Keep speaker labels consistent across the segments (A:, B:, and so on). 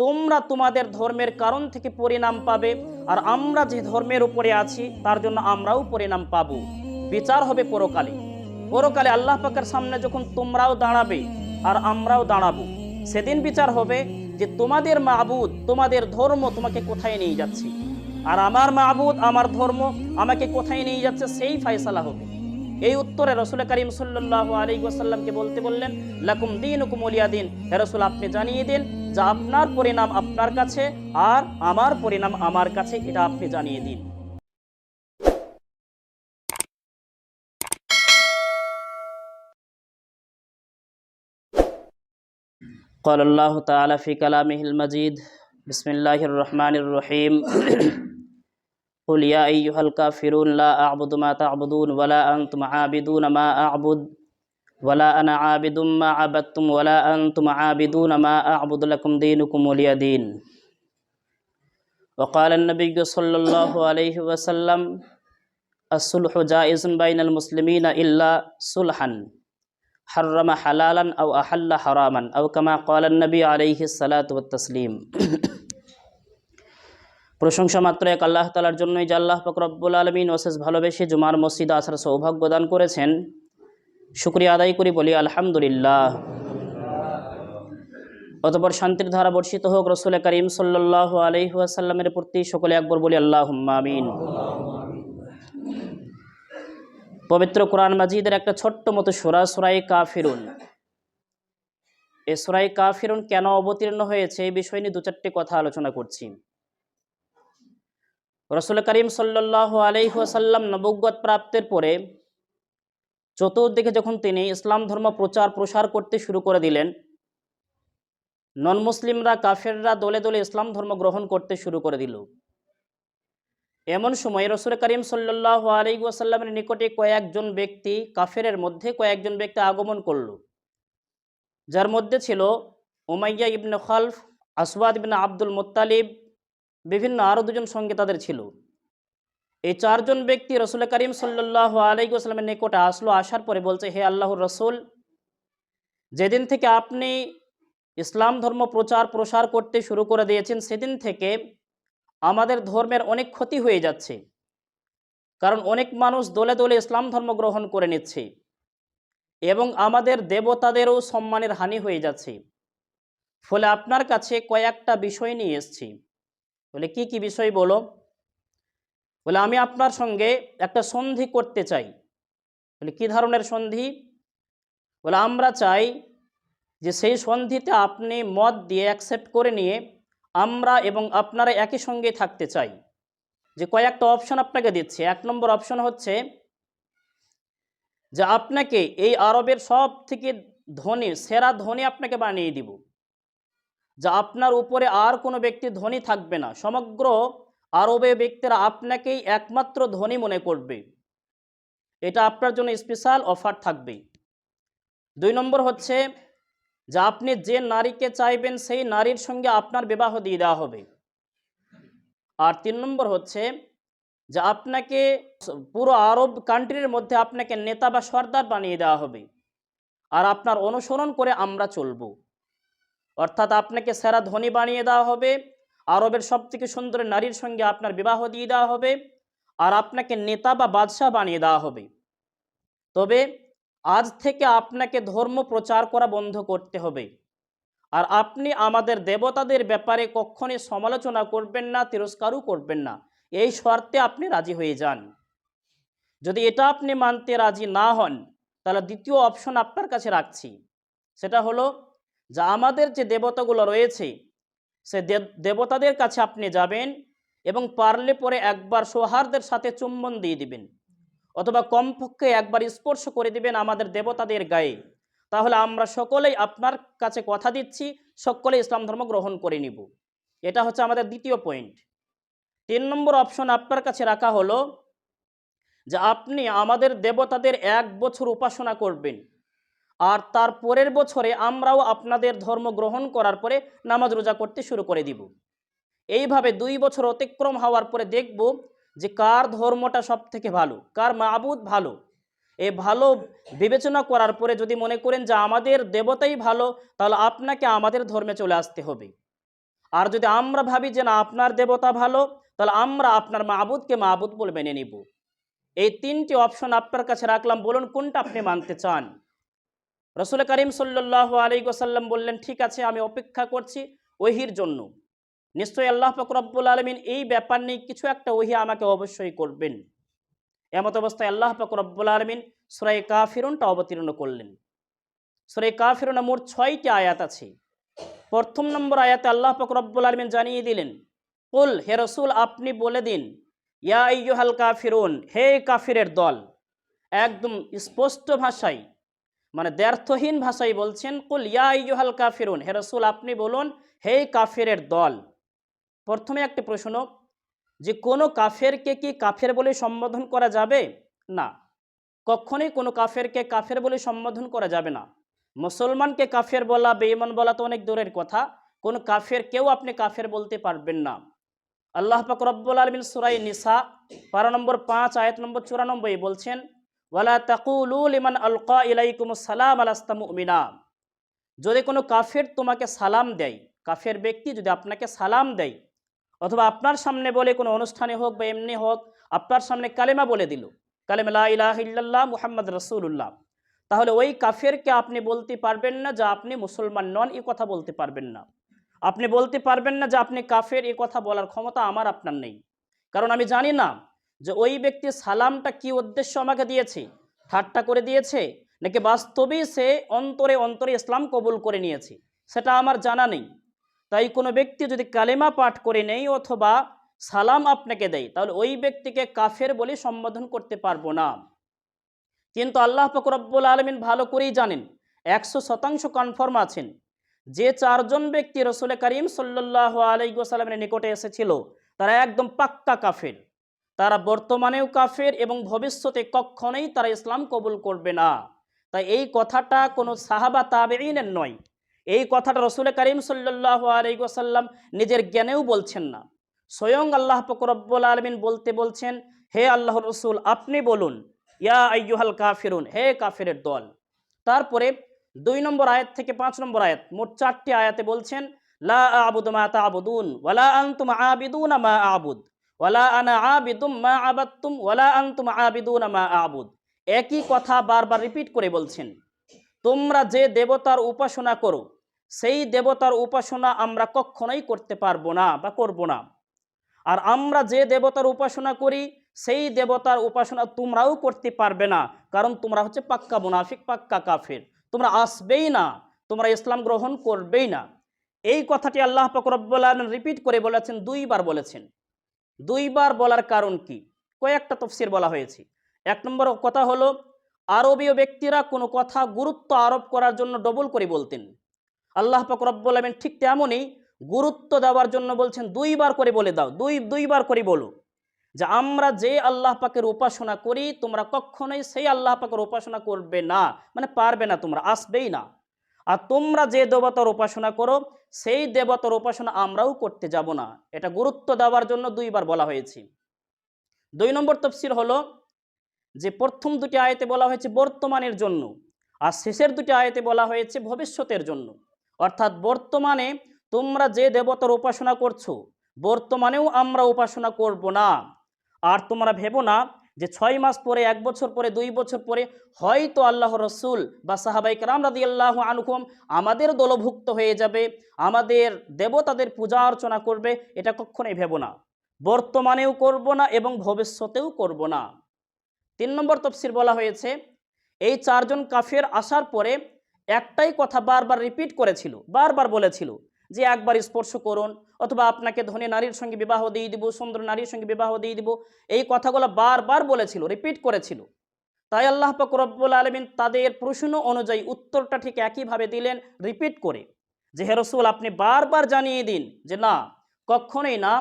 A: তোমরা তোমাদের ধর্মের কারণ থেকে পরিণাম পাবে, আর আমরা যে ধর্মের উপরে আছি, তার জন্য আমরাও পরিণাম পাবো। বিচার হবে পরকালে। পরকালে আল্লাহ পাকের সামনে যখন তোমরাও দাঁড়াবে, আর আমরাও দাঁড়াবো, সেদিন বিচার হবে যে তোমাদের মাবুদ, তোমাদের ধর্ম তোমাকে কোথায় নিয়ে যাচ্ছে। আর আমার মাবুদ, আমার ধর্ম আমাকে কোথায় নিয়ে যাচ্ছে, সেই ফয়সালা হবে। এই উত্তরে রসুল করিম সাল্লাহ আলী ওয়াসাল্লামকে বলতে বললেন লাকুম দিন হুকুম উলিয়া দিন হে রসুল আপনি জানিয়ে দিন যে আপনার পরিণাম আপনার কাছে আর আমার পরিণাম আমার কাছে এটা আপনি জানিয়ে দিন قال الله تعالى في كلامه المجيد بسم الله الرحمن الرحيم قل يا أيها الكافرون لا أعبد ما تعبدون ولا أنتم عابدون ما أعبد ولا أنا عابد ما عبدتم ولا أنتم عابدون ما أعبد لكم دينكم ولي دين وقال النبي صلى الله عليه وسلم الصلح جائز بين المسلمين إلا صلحا حرم حلالا أو أحل حراما أو كما قال النبي عليه الصلاة والتسليم প্রশংসা মাত্র এক আল্লাহ তালার জন্যই যে আল্লাহ পাক রব্বুল আলমিন ওসেস ভালোবেসে জুমার মসজিদ আসার সৌভাগ্য দান করেছেন। শুক্রিয়া আদায় করি, বলি আলহামদুলিল্লাহ। অতপর শান্তির ধারা বর্ষিত হোক, রসুল করিম সাল্লাহ আলহিহাসাল্লামের প্রতি সকলে একবার বলি আল্লাহ আমিন। পবিত্র কোরআন মাজিদের একটা ছোট্ট মতো সুরা, সুরাই কাফিরুন। এই সুরাই কাফিরুন কেন অবতীর্ণ হয়েছে, এই বিষয় নিয়ে দু চারটি কথা আলোচনা করছি। রসুল করিম সাল্লাহ আলহিহাসাল্লাম নবজ্ঞত প্রাপ্তের পরে চতুর্দিকে যখন তিনি ইসলাম ধর্ম প্রচার প্রসার করতে শুরু করে দিলেন নন মুসলিমরা কাফেররা দলে দলে ইসলাম ধর্ম গ্রহণ করতে শুরু করে দিল। এমন সময় রসুল করিম সাল্লাহ আলী ওয়াসাল্লামের নিকটে কয়েকজন ব্যক্তি, কাফেরের মধ্যে কয়েকজন ব্যক্তি আগমন করল, যার মধ্যে ছিল Umayya ibne Khalaf, Aswad ibne Abdul Muttalib বিভিন্ন আরও দুজন সঙ্গে তাদের ছিল। এই চারজন ব্যক্তি রসুল করিম সাল্লাহ আলাইসাল্লামের নিকটে আসলো, আসার পরে বলছে, হে আল্লাহর রসুল, যেদিন থেকে আপনি ইসলাম ধর্ম প্রচার প্রসার করতে শুরু করে দিয়েছেন, সেদিন থেকে আমাদের ধর্মের অনেক ক্ষতি হয়ে যাচ্ছে। কারণ অনেক মানুষ দলে দলে ইসলাম ধর্ম গ্রহণ করে নিচ্ছে এবং আমাদের দেবতাদেরও সম্মানের হানি হয়ে যাচ্ছে। ফলে আপনার কাছে কয়েকটা বিষয় নিয়ে এসছি। বলে, কি কি বিষয় বলো? বলে, আমি আপনার সঙ্গে একটা সন্ধি করতে চাই। বলে, কি ধরনের সন্ধি? বলে, আমরা চাই যে সেই সন্ধিতে আপনি মত দিয়ে অ্যাকসেপ্ট করে নিয়ে আমরা এবং আপনারা একই সঙ্গে থাকতে চাই। যে কয়েকটা অপশন আপনাকে দিচ্ছে। এক নম্বর অপশন হচ্ছে যে আপনাকে এই আরবের সব থেকে ধনী, সেরা ধনী আপনাকে বানিয়ে দিব। যা আপনার উপরে আর কোনো ব্যক্তি ধনী থাকবে না। সমগ্র আরবে ব্যক্তিরা আপনাকেই একমাত্র ধনী মনে করবে। এটা আপনার জন্য স্পেশাল অফার থাকবে। দুই নম্বর হচ্ছে যে আপনি যে নারীকে চাইবেন, সেই নারীর সঙ্গে আপনার বিবাহ দিয়ে দেওয়া হবে। আর তিন নম্বর হচ্ছে যে আপনাকে পুরো আরব কান্ট্রির মধ্যে আপনাকে নেতা বা সর্দার বানিয়ে দেওয়া হবে। আর আপনার অনুসরণ করে আমরা চলব। অর্থাৎ আপনাকে সেরা ধনী বানিয়ে দেওয়া হবে, আরবের সব থেকে সুন্দর নারীর সঙ্গে আপনার বিবাহ দিয়ে দেওয়া হবে, আর আপনাকে নেতা বা বাদশাহ বানিয়ে দেওয়া হবে। তবে আজ থেকে আপনাকে ধর্ম প্রচার করা বন্ধ করতে হবে। আর আপনি আমাদের দেবতাদের ব্যাপারে কখনই সমালোচনা করবেন না, তিরস্কারও করবেন না। এই শর্তে আপনি রাজি হয়ে যান। যদি এটা আপনি মানতে রাজি না হন, তাহলে দ্বিতীয় অপশন আপনার কাছে রাখছি। সেটা হলো যে আমাদের যে দেবতাগুলো রয়েছে, সে দেবতাদের কাছে আপনি যাবেন এবং পারলে পরে একবার সৌহার্দের সাথে চুম্বন দিয়ে দিবেন অথবা কমপক্ষে একবার স্পর্শ করে দিবেন আমাদের দেবতাদের গায়ে। তাহলে আমরা সকলেই আপনার কাছে কথা দিচ্ছি, সকলে ইসলাম ধর্ম গ্রহণ করে নিব। এটা হচ্ছে আমাদের দ্বিতীয় পয়েন্ট। তিন নম্বর অপশন আপনার কাছে রাখা হলো যে আপনি আমাদের দেবতাদের এক বছর উপাসনা করবেন। আর তার পরের বছরে আমরাও আপনাদের ধর্ম গ্রহণ করার পরে নামাজ রোজা করতে শুরু করে দিব। এইভাবে দুই বছর অতিক্রম হওয়ার পরে দেখব যে কার ধর্মটা সব থেকে ভালো, কার মাবুদ ভালো। এ ভালো বিবেচনা করার পরে যদি মনে করেন যে আমাদের দেবতাই ভালো, তাহলে আপনাকে আমাদের ধর্মে চলে আসতে হবে। আর যদি আমরা ভাবি যে না, আপনার দেবতা ভালো, তাহলে আমরা আপনার মাহবুদকে মাহবুদ বলে মেনে নিব। এই তিনটি অপশন আপনার কাছে রাখলাম। বলুন, কোনটা আপনি মানতে চান? রসুল করিম সাল্লাহ আলী গোসাল্লাম বললেন, ঠিক আছে, আমি অপেক্ষা করছি ওহির জন্য। নিশ্চয়ই আল্লাহ ফকরব্বুল আলমিন এই ব্যাপার নিয়ে কিছু একটা ওহি আমাকে অবশ্যই করবেন। এমত অবস্থায় আল্লাহ ফকরব্বুল আলমিন সুরাই কাফিরুনটা অবতীর্ণ করলেন। সুরাই কাফিরুনে মোট ছয়টি আয়াত আছে। প্রথম নম্বর আয়াতে আল্লাহ ফকরব্বুল আলমিন জানিয়ে দিলেন, কুল, হে রসুল, আপনি বলে দিন, ইয়া ইয়ুহাল কাফিরুন, হে কাফিরের দল, একদম স্পষ্ট ভাষায় মানে দ্ব্যর্থহীন ভাষায় বলছেন, কুল ইয়া ইয়ুহাল কাফিরুন হে রসুল, আপনি বলুন, হে কাফিরের দল প্রথমে একটি প্রশ্ন, যে কোনো কাফেরকে কি কাফের বলে সম্বোধন করা যাবে? না। কখনোই কোনো কাফেরকে কাফের বলে সম্বোধন করা যাবে না। মুসলমানকে কাফের বলা, বেঈমান বলা তো অনেক দূরের কথা। কোন কাফের কেউ আপনি কাফের বলতে পারবেন না। আল্লাহ পাক রব্বুল আলমিন সুরাই নিসা, পারা নম্বর পাঁচ, আয়াত নম্বর চুরানব্বই বলছেন ওয়ালা তাকুলুল ইমান আলকা ইলাইকুম সালাম আলাস্তামিনা যদি কোনো কাফের তোমাকে সালাম দেয়, কাফের ব্যক্তি যদি আপনাকে সালাম দেয়, অথবা আপনার সামনে বলে কোনো অনুষ্ঠানে হোক বা এমনি হোক, আপনার সামনে কালেমা বলে দিল, কালেমা ইলাহ ইল্লাল্লাহ মুহাম্মদ রসুল্লাহ তাহলে ওই কাফেরকে আপনি বলতে পারবেন না যে আপনি মুসলমান নন, এ কথা বলতে পারবেন না। আপনি বলতে পারবেন না যে আপনি কাফের, এ কথা বলার ক্ষমতা আমার, আপনার নেই। কারণ আমি জানি না যে ওই ব্যক্তি সালামটা কি উদ্দেশ্য আমাকে দিয়েছে? ঠাট্টা করে দিয়েছে? নাকি বাস্তবেই সে অন্তরে অন্তরে ইসলাম কবুল করে নিয়েছে? সেটা আমার জানা নেই। তাই কোনো ব্যক্তি যদি কালেমা পাঠ করে নেই অথবা সালাম আপনাকে দেয়, তাহলে ওই ব্যক্তিকে কাফের বলে সম্বোধন করতে পারব না। কিন্তু আল্লাহ ফকরব্বুল আলমিন ভালো করেই জানেন, একশো শতাংশ কনফার্ম আছেন। যে চারজন ব্যক্তি রসুল করিম সাল্লাহ আলাইসাল্লামের নিকটে এসেছিল, তারা একদম পাক্কা কাফের। তারা বর্তমানেও কাফের এবং ভবিষ্যতে কখনোই তারা ইসলাম কবুল করবে না। তাই এই কথাটা কোনো সাহাবা তাবেইনের নয়। এই কথাটা রসুল করিম সাল্লাহ আলাইসাল্লাম নিজের জ্ঞানেও বলছেন না। স্বয়ং আল্লাহ ফকরব্বুল আলমিন বলতে বলছেন, হে আল্লাহ রসুল, আপনি বলুন, ইয়া আইয়ুহাল কাফিরুন, হে কাফিরের দল। তারপরে দুই নম্বর আয়াত থেকে পাঁচ নম্বর আয়াত মোট চারটি আয়াতে বলছেন, লা আবুদ মা তাবুদুন ওয়ালা আনতুম আবিদুন মা আবুদ। ওয়ালা আনা আবিদুম মা আবাদতুম, ওয়ালা আনতুম আবিদুন মা আবুদ। একই কথা বারবার রিপিট করে বলছেন, তোমরা যে দেবতার উপাসনা করো, সেই দেবতার উপাসনা আমরা কখনোই করতে পারব না বা করব না। আর আমরা যে দেবতার উপাসনা করি, সেই দেবতার উপাসনা তোমরাও করতে পারবে না, কারণ তোমরা হচ্ছে পাক্কা মুনাফিক, পাক্কা কাফের। তোমরা আসবেই না, তোমরা ইসলাম গ্রহণ করবেই না। এই কথাটি আল্লাহ ফকরব্বুল রিপিট করে বলেছেন, দুইবার বলেছেন। দুইবার বলার কারণ কি? কয়েকটা তফসির বলা হয়েছে। এক নম্বর কথা হলো, আরবীয় ব্যক্তিরা কোনো কথা গুরুত্ব আরোপ করার জন্য ডবল করে বলতেন। আল্লাহ ফকরব্বুল আলমিন ঠিক তেমনই গুরুত্ব দেওয়ার জন্য বলছেন, দুইবার করে বলে দাও, দুই, দুইবার করে বলো। যে আমরা যে আল্লাহ পাকের উপাসনা করি, তোমরা কখনোই সেই আল্লাহ পাকের উপাসনা করবে না মানে পারবে না তোমরা, আসবেই না। আর তোমরা যে দেবতার উপাসনা করো, সেই দেবতার উপাসনা আমরাও করতে যাব না। এটা গুরুত্ব দেওয়ার জন্য দুইবার বলা হয়েছে। দুই নম্বর তফসির হলো যে প্রথম দুটি আয়তে বলা হয়েছে বর্তমানের জন্য, আর শেষের দুটি আয়তে বলা হয়েছে ভবিষ্যতের জন্য। অর্থাৎ বর্তমানে তোমরা যে দেবতার উপাসনা করছ, বর্তমানেও আমরা উপাসনা করব না। আর তোমরা ভেবো না যে ছয় মাস পরে, এক বছর পরে, দুই বছর পরে হয়তো আল্লাহ রসুল বা সাহাবাইক রাম রাদি আল্লাহ আনুকুম আমাদের দলভুক্ত হয়ে যাবে, আমাদের দেবতাদের পূজা অর্চনা করবে, এটা কখনোই ভেব না। বর্তমানেও করব না এবং ভবিষ্যতেও করব না। তিন নম্বর তফসির বলা হয়েছে, এই চারজন কাফের আসার পরে একটাই কথা বারবার রিপিট করেছিল, বারবার বলেছিল যে একবার স্পর্শ করুন, অথবা আপনাকে ধনী নারীর সঙ্গে বিবাহ দিয়ে দিব, সুন্দর নারীর সঙ্গে বিবাহ দিয়ে দিব, এই কথাগুলো বারবার বলেছিল রিপিট করেছিল। তাই আল্লাহ পাক রব্বুল আলমিন তাদের প্রশ্ন অনুযায়ী উত্তরটা ঠিক একইভাবে দিলেন রিপিট করে। যে হেরসুল আপনি বারবার জানিয়ে দিন যে না, কখনোই না,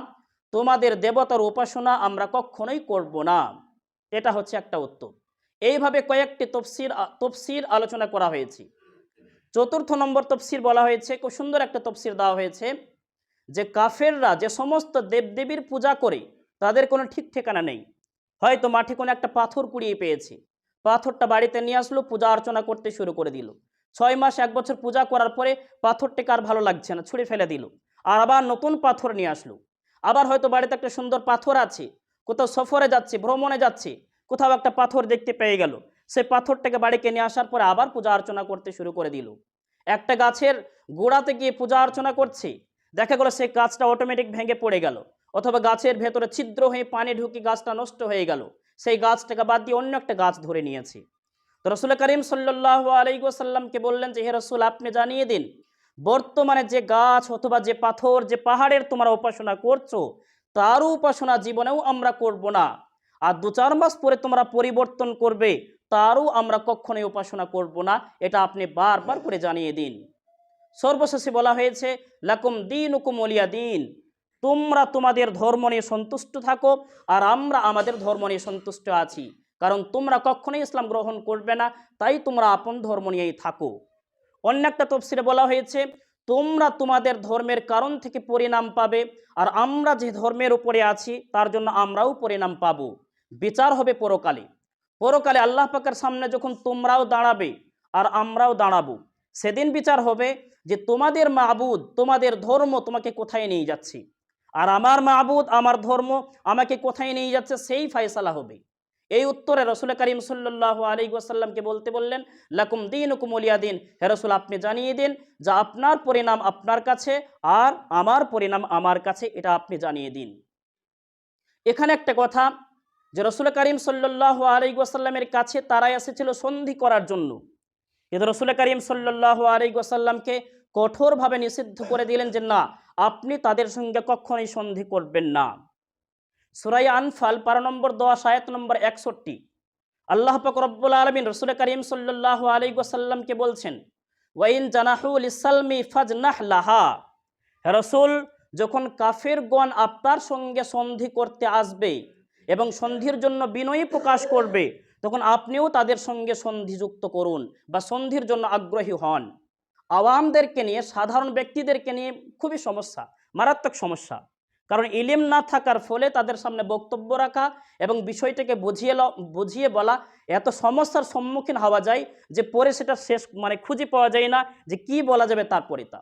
A: তোমাদের দেবতার উপাসনা আমরা কখনোই করব না। এটা হচ্ছে একটা উত্তর। এইভাবে কয়েকটি তফসির তফসির আলোচনা করা হয়েছে। চতুর্থ নম্বর তফসির বলা হয়েছে, খুব সুন্দর একটা তফসির দেওয়া হয়েছে যে কাফেররা যে সমস্ত দেবদেবীর পূজা করে তাদের কোনো ঠিক ঠিকানা নেই। হয়তো মাঠে কোনো একটা পাথর কুড়িয়ে পেয়েছে, পাথরটা বাড়িতে নিয়ে আসলো, পূজা অর্চনা করতে শুরু করে দিল। ছয় মাস, এক বছর পূজা করার পরে পাথরটাকে আর ভালো লাগছে না, ছুঁড়ে ফেলে দিল আর আবার নতুন পাথর নিয়ে আসলো। আবার হয়তো বাড়িতে একটা সুন্দর পাথর আছে, কোথাও সফরে যাচ্ছে, ভ্রমণে যাচ্ছে, কোথাও একটা পাথর দেখতে পেয়ে গেল। সেই পাথরটাকে বাড়িতে নিয়ে আসার পরে আবার পূজা অর্চনা করতে শুরু করে দিল। একটা গাছের গোড়াতে গিয়ে পূজা অর্চনা করছে। দেখা গেলো সেই গাছটা অটোমেটিক ভেঙে পড়ে গেল অথবা গাছের ভেতরে ছিদ্র হয়ে পানি ঢুকে গাছটা নষ্ট হয়ে গেল। সেই গাছটাকে বাদ দিয়ে অন্য একটা গাছ ধরে নিয়েছে। তো রসুল করিম সাল্লাহ আলাইসাল্লামকে বললেন যে, হে রসুল, আপনি জানিয়ে দিন, বর্তমানে যে গাছ অথবা যে পাথর, যে পাহাড়ের তোমরা উপাসনা করছ, তারও উপাসনা জীবনেও আমরা করব না। আর দু চার মাস পরে তোমরা পরিবর্তন করবে তারও আমরা কখনোই উপাসনা করব না, এটা আপনি বারবার করে জানিয়ে দিন। সর্বশেষে বলা হয়েছে, লাকুম দিন হুকুম অলিয়া দিন। তোমরা তোমাদের ধর্ম নিয়ে সন্তুষ্ট থাকো, আর আমরা আমাদের ধর্ম নিয়ে সন্তুষ্ট আছি। কারণ তোমরা কখনোই ইসলাম গ্রহণ করবে না, তাই তোমরা আপন ধর্ম নিয়েই থাকো। অন্য একটা তফসিরে বলা হয়েছে, তোমরা তোমাদের ধর্মের কারণ থেকে পরিণাম পাবে, আর আমরা যে ধর্মের উপরে আছি, তার জন্য আমরাও পরিণাম পাবো। বিচার হবে পরকালে। পরকালে আল্লাহ পাকের সামনে যখন তোমরাও দাঁড়াবে আর আমরাও দাঁড়াবো, সেদিন বিচার হবে যে তোমাদের মাবুদ, তোমাদের ধর্ম তোমাকে কোথায় নিয়ে যাচ্ছে। আর আমার মাবুদ, আমার ধর্ম আমাকে কোথায় নিয়ে যাচ্ছে সেই ফায়সালা হবে। এই উত্তরে রসুল করিম সাল্লাহ আলী ওয়াসাল্লামকে বলতে বললেন, লাকুম দিন হুকুম অলিয়া দিন। হে রসুল, আপনি জানিয়ে দিন যা আপনার পরিণাম আপনার কাছে আর আমার পরিণাম আমার কাছে, এটা আপনি জানিয়ে দিন। এখানে একটা কথা যে রসুল করিম সাল্লাহ আলী ওয়াসাল্লামের কাছে তারাই এসেছিল সন্ধি করার জন্য। কিন্তু রসুল করিম সাল্লাহ আলী ওয়াসাল্লামকে কঠোরভাবে নিষিদ্ধ করে দিলেন যে, না, আপনি তাদের সঙ্গে কখনোই সন্ধি করবেন না। সুরাই আনফাল পারা নম্বর দশ, আয়াত নম্বর একষট্টি। আল্লাহ পাক আলমিন রসুল করিম সাল্লাহ আলী ওসাল্লামকে বলছেন, ওয়াইন জানাহুল ইসালমি ফাজনাহ লাহা। রসুল, যখন কাফেরগণ আপনার সঙ্গে সন্ধি করতে আসবে এবং সন্ধির জন্য বিনয়ী প্রকাশ করবে, তখন আপনিও তাদের সঙ্গে সন্ধিযুক্ত করুন বা সন্ধির জন্য আগ্রহী হন। আওয়ামদেরকে নিয়ে, সাধারণ ব্যক্তিদেরকে নিয়ে খুবই সমস্যা, মারাত্মক সমস্যা। কারণ ইলিম না থাকার ফলে তাদের সামনে বক্তব্য রাখা এবং বিষয়টাকে বুঝিয়ে বুঝিয়ে বলা, এত সমস্যার সম্মুখীন হওয়া যায় যে পরে সেটা শেষ মানে খুঁজে পাওয়া যায় না যে কি বলা যাবে তারপরে তা।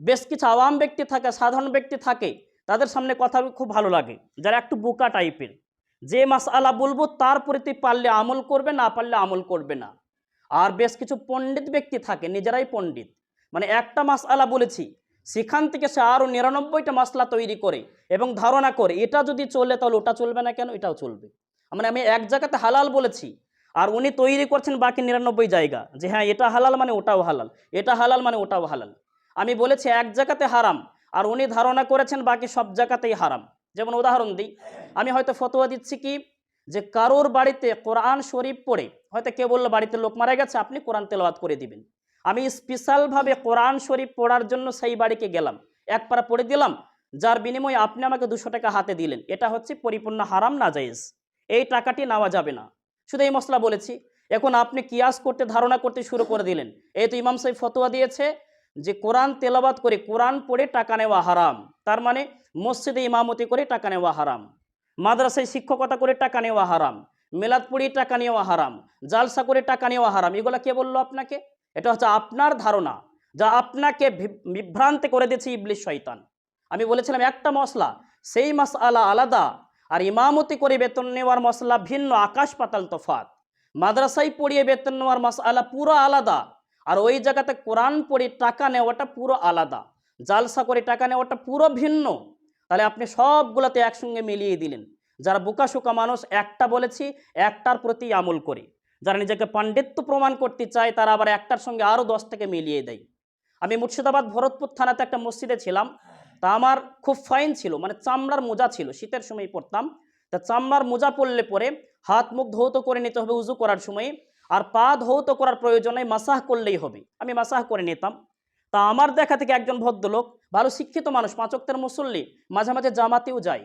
A: বেশ কিছু আওয়াম ব্যক্তি থাকে, সাধারণ ব্যক্তি থাকে তাদের সামনে কথা খুব ভালো লাগে। যারা একটু বোকা টাইপের যে মাস আলা বলব তার প্রতি পারলে আমল করবে, না পারলে আমল করবে না। আর বেশ কিছু পণ্ডিত ব্যক্তি থাকে, নিজেরাই পণ্ডিত। মানে একটা মাস আলা বলেছি, সেখান থেকে সে আরও নিরানব্বইটা মশলা তৈরি করে এবং ধারণা করে, এটা যদি চলে তাহলে ওটা চলবে না কেন? এটাও চলবে। মানে আমি এক জায়গাতে হালাল বলেছি, আর উনি তৈরি করছেন বাকি নিরানব্বই জায়গা, যে হ্যাঁ এটা হালাল মানে ওটাও হালাল, এটা হালাল মানে ওটাও হালাল। আমি বলেছি, এক জায়গাতে হারাম আর উনি ধারণা করেছেন বাকি সব জায়গাতেই হারাম। যেমন উদাহরণ দিই, আমি হয়তো ফতোয়া দিচ্ছি কি যে কারোর বাড়িতে কোরআন শরীফ পড়ে হয়তো কে বলল বাড়িতে লোক মারা গেছে, আপনি কোরআন তেলাওয়াত করে দিবেন। আমি স্পেশালভাবে কোরআন শরীফ পড়ার জন্য সেই বাড়িকে গেলাম এক পারা পড়ে দিলাম, যার বিনিময়ে আপনি আমাকে দুশো টাকা হাতে দিলেন। এটা হচ্ছে পরিপূর্ণ হারাম না জায়েজ। এই টাকাটি নেওয়া যাবে না। শুধু এই মশলা বলেছি, এখন আপনি কিয়াস করতে, ধারণা করতে শুরু করে দিলেন। এই তো ইমাম সাহেব ফতোয়া দিয়েছে যে কোরআন তেলাবাত করে কোরআন পড়ে টাকা নেওয়া হারাম, তার মানে মসজিদে ইমামতি করে টাকা নেওয়া হারাম, মাদ্রাসায় শিক্ষকতা করে টাকা নেওয়া হারাম, মেলাদ পড়িয়ে টাকা নেওয়া হারাম, জালসা করে টাকা নেওয়া হারাম, এগুলো কে বলল আপনাকে? এটা হচ্ছে আপনার ধারণা যা আপনাকে বিভ্রান্তি করে দিয়েছে ইবলিশ শয়তান। আমি বলেছিলাম একটা মশলা, সেই মাস আলা আলাদা, আর ইমামতি করে বেতন নেওয়ার মশলা ভিন্ন, আকাশ পাতাল তফাত মাদ্রাসায় পড়িয়ে বেতন নেওয়ার মশলা পুরো আলাদা আর ওই জায়গাতে কোরআন পড়ে টাকা নেওয়াটা পুরো আলাদা, জালসা করে টাকা নেওয়াটা পুরো ভিন্ন। তাহলে আপনি সবগুলোতে একসঙ্গে মিলিয়ে দিলেন। যারা বোকাশোকা মানুষ, একটা বলেছি, একটার প্রতি আমল করে। যারা নিজেকে পাণ্ডিত্য প্রমাণ করতে চায়, তারা আবার একটার সঙ্গে আরও দশ থেকে মিলিয়ে দেয়। আমি মুর্শিদাবাদ ভরতপুর থানাতে একটা মসজিদে ছিলাম। তা আমার খুব ফাইন ছিল মানে চামড়ার মোজা ছিল। শীতের সময় পড়তাম। তা চামড়ার মোজা পড়লে পরে হাত মুখ ধৌত করে নিতে হবে উজু করার সময়। আর পা ধৌত করার প্রয়োজন প্রয়োজনে মাসাহ করলেই হবে। আমি মাসাহ করে নিতাম। তা আমার দেখা থেকে একজন ভদ্রলোক, ভালো শিক্ষিত মানুষ পাঁচক্তের মুসল্লি, মাঝে মাঝে জামাতেও যায়।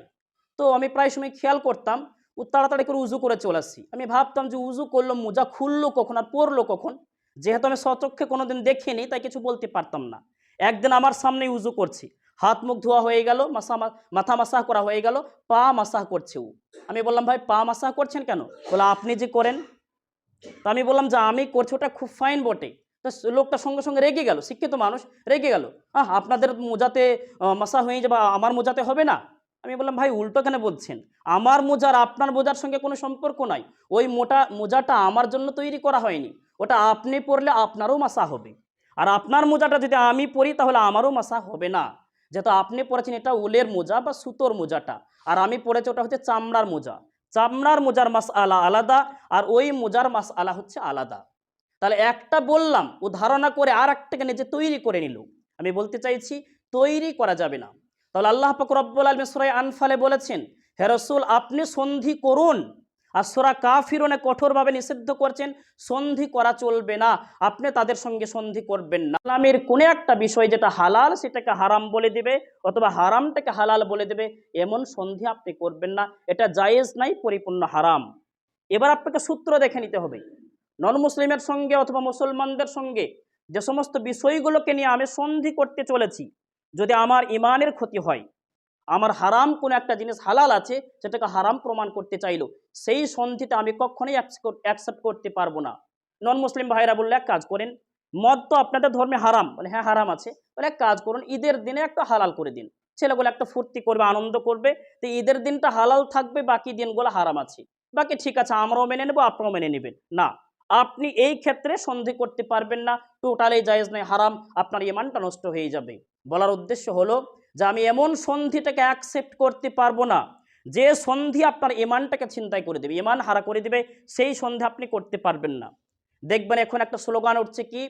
A: তো আমি প্রায় সময় খেয়াল করতাম, ও তাড়াতাড়ি করে উজু করে চলে আসছি আমি ভাবতাম যে উজু করল, মোজা খুললো কখন আর পরলো কখন? যেহেতু আমি সচক্ষে কোনোদিন দেখিনি, তাই কিছু বলতে পারতাম না। একদিন আমার সামনেই উজু করছি। হাত মুখ ধোয়া হয়ে গেল, মাসা মাথা মাসাহ করা হয়ে গেল, পা মাসাহ করছে ও। আমি বললাম, ভাই, পা মাসাহ করছেন কেন? বলে, আপনি যে করেন তা আমি বললাম যে, আমি করছি ওটা খুব ফাইন বটে। তো লোকটা সঙ্গে সঙ্গে রেগে গেল, শিক্ষিত মানুষ রেগে গেল। আহ, আপনাদের মোজাতে মাসা হয়ে যাবে আমার মোজাতে হবে না? আমি বললাম, ভাই, উল্টো কেন বলছেন? আমার মোজার, আপনার মোজার সঙ্গে কোনো সম্পর্ক নাই। ওই মোটা, মোজাটা আমার জন্য তৈরি করা হয়নি। ওটা আপনি পরলে আপনারও মাসা হবে। আর আপনার মোজাটা যদি আমি পরি, তাহলে আমারও মাসা হবে না। যেহেতু আপনি পরেছেন, এটা উলের মোজা বা সুতোর মোজাটা। আর আমি পরেছি, ওটা হচ্ছে চামড়ার মোজা। চামড়ার মোজার মাস আলা আলাদা আর ওই মোজার মাস আলা হচ্ছে আলাদা। তাহলে একটা বললাম, ও ধারণা করে আর একটাকে নিজে তৈরি করে নিল। আমি বলতে চাইছি, তৈরি করা যাবে না। তাহলে আল্লাহ পাক রব্বুল আলম আনফালে বলেছেন হেরসুল আপনি সন্ধি করুন আর সোরা কাফিরনে কঠোরভাবে নিষিদ্ধ করছেন, সন্ধি করা চলবে না। আপনি তাদের সঙ্গে সন্ধি করবেন না। ইসলামের কোনো একটা বিষয় যেটা হালাল, সেটাকে হারাম বলে দিবে, অথবা হারামটাকে হালাল বলে দেবে, এমন সন্ধি আপনি করবেন না। এটা জায়েজ নাই, পরিপূর্ণ হারাম। এবার আপনাকে সূত্র দেখে নিতে হবে। নন মুসলিমের সঙ্গে অথবা মুসলমানদের সঙ্গে যে সমস্ত বিষয়গুলোকে নিয়ে আমি সন্ধি করতে চলেছি, যদি আমার ইমানের ক্ষতি হয় আমার হারাম কোনো একটা জিনিস হালাল আছে, সেটাকে হারাম প্রমাণ করতে চাইলো। সেই সন্ধিতে আমি কখনোই অ্যাকসেপ্ট করতে পারব না। নন মুসলিম ভাইরা বললে, এক কাজ করেন, মদ তো আপনাদের ধর্মে হারাম। বলে হ্যাঁ হারাম আছে। বলে, এক কাজ করুন, ঈদের দিনে একটা হালাল করে দিন। ছেলেগুলো একটা ফুর্তি করবে, আনন্দ করবে, তো ঈদের দিনটা হালাল থাকবে, বাকি দিনগুলো হারাম আছে। বাকি ঠিক আছে, আমরাও মেনে নেব, আপনারাও মেনে নেবেন। না, আপনি এই ক্ষেত্রে সন্ধি করতে পারবেন না। টোটালি জায়েজ নয়, হারাম। আপনার ইমানটা নষ্ট হয়ে যাবে। বলার উদ্দেশ্য হলো যে আমি এমন সন্ধিটাকে অ্যাকসেপ্ট করতে পারব না। যে সন্ধি আপনার ইমানটাকে চিন্তায় করে দেবে, ইমান হারা করে দেবে, সেই সন্ধি আপনি করতে পারবেন না। দেখবেন এখন একটা স্লোগান উঠছে কি?